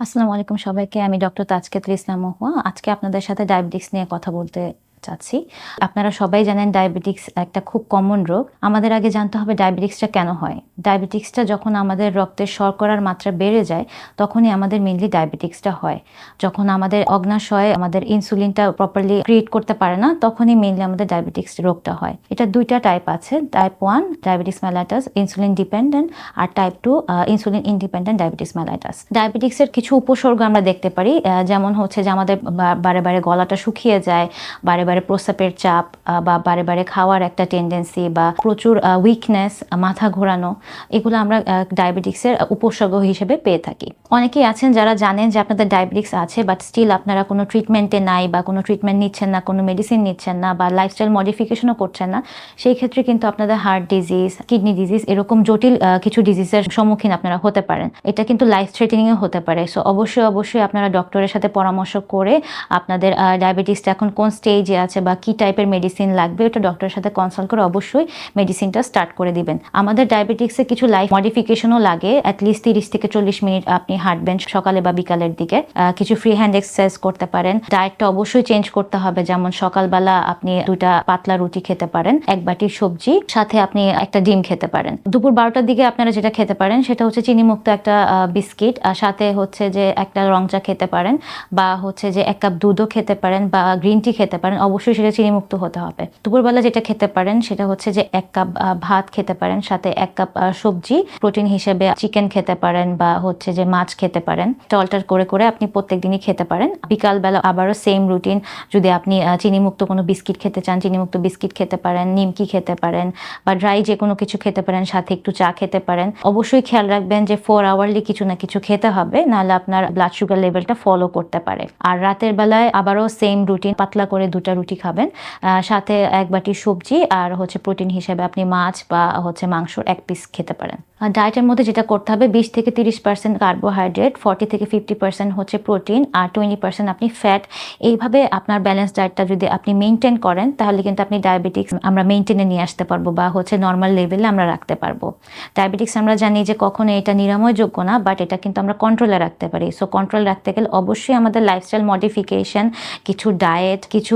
আসসালামু আলাইকুম সবাইকে। আমি ডক্টর তাজকেতুল ইসলাম মহুয়া। আজকে আপনাদের সাথে ডায়াবেটিক্স নিয়ে কথা বলতে চাচ্ছি। আপনারা সবাই জানেন ডায়াবেটিক্স একটা খুব কমন রোগ। আমাদের আগে জানতে হবে ডায়াবেটিক্সটা কেন হয়। ডায়াবেটিক্সটা যখন আমাদের রক্তের শর্করার মাত্রা বেড়ে যায়, তখনই আমাদের মেনলি ডায়াবেটিক্সটা হয়। যখন আমাদের অগ্নাশয়, আমাদের ইনসুলিনটা প্রপারলি ক্রিয়েট করতে পারে না, তখনই মেনলি আমাদের ডায়াবেটিক্স রোগটা হয়। এটা দুইটা টাইপ আছে type one diabetes mellitus insulin dependent আর type two insulin independent diabetes mellitus ডায়াবেটিক্সের কিছু উপসর্গ আমরা দেখতে পারি যেমন হচ্ছে যে আমাদের বারে বারে গলাটা শুকিয়ে যায়, বারে বারে প্রস্রাবের চাপ বা বারে বারে খাওয়ার একটা টেন্ডেন্সি বা প্রচুর উইকনেস মাথা ঘোরানো, এগুলো আমরা ডায়াবেটিক্সের উপসর্গ হিসেবে পেয়ে থাকি। অনেকেই আছেন যারা জানেন যে আপনাদের ডায়াবেটিক্স আছে বাট স্টিল আপনারা কোনো ট্রিটমেন্টে নাই বা কোনো ট্রিটমেন্ট নিচ্ছেন না, কোনো মেডিসিন নিচ্ছেন না, বা লাইফস্টাইল মডিফিকেশনও করছেন না, সেই ক্ষেত্রে কিন্তু আপনাদের হার্ট ডিজিজ কিডনি ডিজিজ এরকম জটিল কিছু ডিজিজের সম্মুখীন আপনারা হতে পারেন। এটা কিন্তু লাইফ থ্রেটেনিংও হতে পারে। সো অবশ্যই অবশ্যই আপনারা ডক্টরের সাথে পরামর্শ করে আপনাদের ডায়াবেটিসটা এখন কোন স্টেজে আছে বা কি টাইপের মেডিসিন লাগবে, ওটা ডক্টরের সাথে কনসাল্ট করে অবশ্যই মেডিসিনটা স্টার্ট করে দিবেন। আমাদের ডায়াবেটিক্সে কিছু লাইফ মডিফিকেশনও লাগে অ্যাটলিস্ট তিরিশ থেকে চল্লিশ মিনিট আপনি হাঁটবেন সকালে বা বিকালের দিকে। কিছু ফ্রি হ্যান্ড এক্সারসাইজ করতে পারেন। ডায়েটটা অবশ্যই চেঞ্জ করতে হবে, যেমন সকালবেলা আপনি দুইটা পাতলা রুটি খেতে পারেন, এক বাটি সবজি, সাথে আপনি একটা ডিম খেতে পারেন। দুপুর বারোটার দিকে আপনারা যেটা খেতে পারেন, সেটা হচ্ছে চিনিমুক্ত একটা বিস্কিট, আর সাথে হচ্ছে যে একটা রং চা খেতে পারেন, বা হচ্ছে যে এক কাপ দুধও খেতে পারেন, বা গ্রিন টি খেতে পারেন। অবশ্যই সেটা চিনিমুক্ত হতে হবে। দুপুরবেলা যেটা খেতে পারেন সেটা হচ্ছে যে এক কাপ ভাত খেতে পারেন, সাথে এক কাপ সবজি। প্রোটিন হিসেবে চিকেন খেতে পারেন বা হচ্ছে যে মাছ খেতে পারেন। অল্টার করে করে আপনি প্রত্যেক দিনই খেতে পারেন। বিকালবেলা আবারও সেম রুটিন যদি আপনি চিনিমুক্ত কোনো বিস্কিট খেতে চান, চিনিমুক্ত বিস্কিট খেতে পারেন, নিমকি খেতে পারেন বা ড্রাই যে কোনো কিছু খেতে পারেন, সাথে একটু চা খেতে পারেন। অবশ্যই খেয়াল রাখবেন যে ফোর আওয়ারলি কিছু না কিছু খেতে হবে, নাহলে আপনার ব্লাড সুগার লেভেলটা ফলো করতে পারে। আর রাতের বেলায় আবারও সেম রুটিন পাতলা করে দুটা রুটি খাবেন। সাথে এক বাটি সবজি আর হচ্ছে প্রোটিন হিসেবে আপনি মাছ বা হচ্ছে মাংসর এক পিস খেতে পারেন। ডায়েটের মধ্যে যেটা করতে হবে, বিশ থেকে তিরিশ পার্সেন্ট কার্বোহাইড্রেট ফর্টি থেকে ফিফটি পার্সেন্ট হচ্ছে প্রোটিন আর টোয়েন্টি পার্সেন্ট আপনি ফ্যাট এইভাবে আপনার ব্যালেন্স ডায়েটটা যদি আপনি মেনটেন করেন, তাহলে কিন্তু আপনি ডায়াবেটিক্স আমরা মেনটেনে নিয়ে আসতে পারব বা হচ্ছে নর্মাল লেভেলে আমরা রাখতে পারব। ডায়াবেটিক্স আমরা জানি যে কখনো এটা নিরাময়যোগ্য না বাট এটা কিন্তু আমরা কন্ট্রোলে রাখতে পারি। সো কন্ট্রোল রাখতে গেলে অবশ্যই আমাদের লাইফস্টাইল মডিফিকেশন কিছু ডায়েট কিছু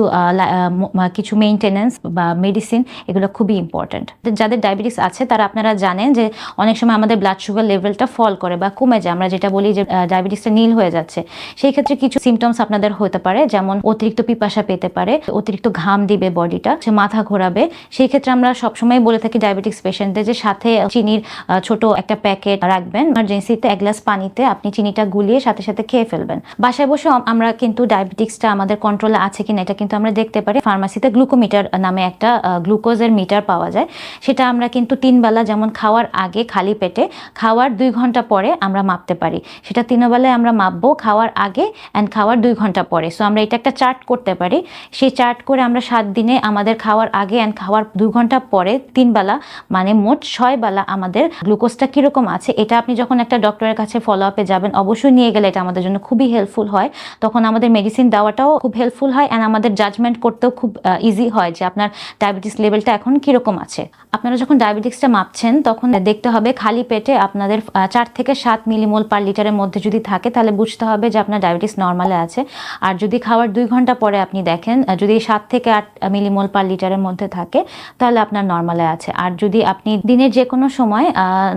কিছু মেনটেনেন্স বা মেডিসিন এগুলো খুবই ইম্পর্ট্যান্ট যাদের ডায়াবেটিস আছে, তারা আপনারা জানেন যে অনেক সময় আমাদের ব্লাড সুগার লেভেলটা ফল করে বা কমে যায়। আমরা যেটা বলি যে ডায়াবেটিসটা নীল হয়ে যাচ্ছে। সেই ক্ষেত্রে কিছু সিমটমস আপনাদের হতে পারে, যেমন অতিরিক্ত পিপাসা পেতে পারে, অতিরিক্ত ঘাম দিবে বডিটা সে মাথা ঘোরাবে। সেই ক্ষেত্রে আমরা সবসময় বলে থাকি ডায়াবেটিক্স পেশেন্টদের যে সাথে চিনির ছোট একটা প্যাকেট রাখবেন। ইমার্জেন্সিতে এক গ্লাস পানিতে আপনি চিনিটা গুলিয়ে সাথে সাথে খেয়ে ফেলবেন। বাসায় বসে আমরা কিন্তু ডায়াবেটিক্সটা আমাদের কন্ট্রোলে আছে কিনা, এটা কিন্তু আমরা দেখতে পারি ফার্মাসিতে গ্লুকোমিটার নামে একটা গ্লুকোজের মিটার পাওয়া যায়। সেটা আমরা কিন্তু তিন বেলা যেমন খাওয়ার আগে খালি পেটে, খাওয়ার দুই ঘণ্টা পরে আমরা মাপতে পারি। সেটা তিন বেলায় আমরা মাপবো খাওয়ার আগে অ্যান্ড খাওয়ার দুই ঘণ্টা পরে। সো আমরা এটা একটা চার্ট করতে পারি। সেই চার্ট করে আমরা সাত দিনে আমাদের খাওয়ার আগে অ্যান্ড খাওয়ার দুই ঘণ্টা পরে তিন বেলা মানে মোট ছয় বেলা আমাদের গ্লুকোজটা কীরকম আছে, এটা আপনি যখন একটা ডক্টরের কাছে ফলো আপে যাবেন, অবশ্যই নিয়ে গেলে এটা আমাদের জন্য খুবই হেল্পফুল হয়। তখন আমাদের মেডিসিন দেওয়াটাও খুব হেল্পফুল হয় অ্যান্ড আমাদের জাজমেন্ট করতেও খুব ইজি হয় যে আপনার ডায়াবেটিস লেভেলটা এখন কীরকম আছে। আপনারা যখন ডায়াবেটিক্সটা মাপছেন, তখন দেখতে হবে খালি পেটে আপনাদের চার থেকে সাত মিলিমোল পার লিটারের মধ্যে যদি থাকে, তাহলে বুঝতে হবে যে আপনার ডায়াবেটিস নর্মালে আছে। আর যদি খাওয়ার দুই ঘণ্টা পরে আপনি দেখেন যদি সাত থেকে আট মিলিমোল পার লিটারের মধ্যে থাকে, তাহলে আপনার নর্মালে আছে। আর যদি আপনি দিনের যে কোনো সময়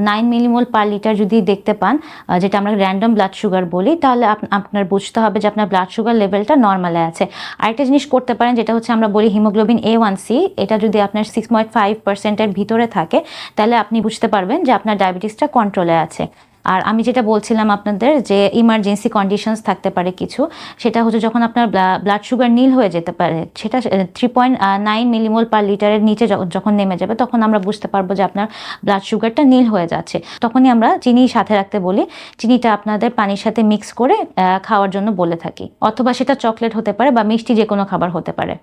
নাইন মিলিমোল পার লিটার যদি দেখতে পান যেটা আমরা র্যান্ডম ব্লাড সুগার বলি, তাহলে আপনার বুঝতে হবে যে আপনার ব্লাড সুগার লেভেলটা নর্মালে আছে। আরেকটা জিনিস করতে পারেন, যেটা হচ্ছে আমরা বলি হিমোগ্লোবিন এ ওয়ান সি এটা যদি আপনার সিক্স পয়েন্ট ফাইভ পার্সেন্টের ভিতরে থাকে, তাহলে আপনি বুঝতে পারবেন যে আপনার ডায়াবেটিসটা কন্ট্রোলে আছে। আর আমি যেটা বলছিলাম আপনাদের যে ইমার্জেন্সি কন্ডিশনস থাকতে পারে কিছু, সেটা হচ্ছে যখন আপনার ব্লাড সুগার নীল হয়ে যেতে পারে, সেটা three point nine millimole per লিটারের নিচে যখন নেমে যাবে, তখন আমরা বুঝতে পারব যে আপনার ব্লাড সুগারটা নীল হয়ে যাচ্ছে। তখনই আমরা চিনি সাথে রাখতে বলি, চিনিটা আপনাদের পানির সাথে মিক্স করে খাওয়ার জন্য বলে থাকি। অথবা সেটা চকলেট হতে পারে বা মিষ্টি যে কোনো খাবার হতে পারে।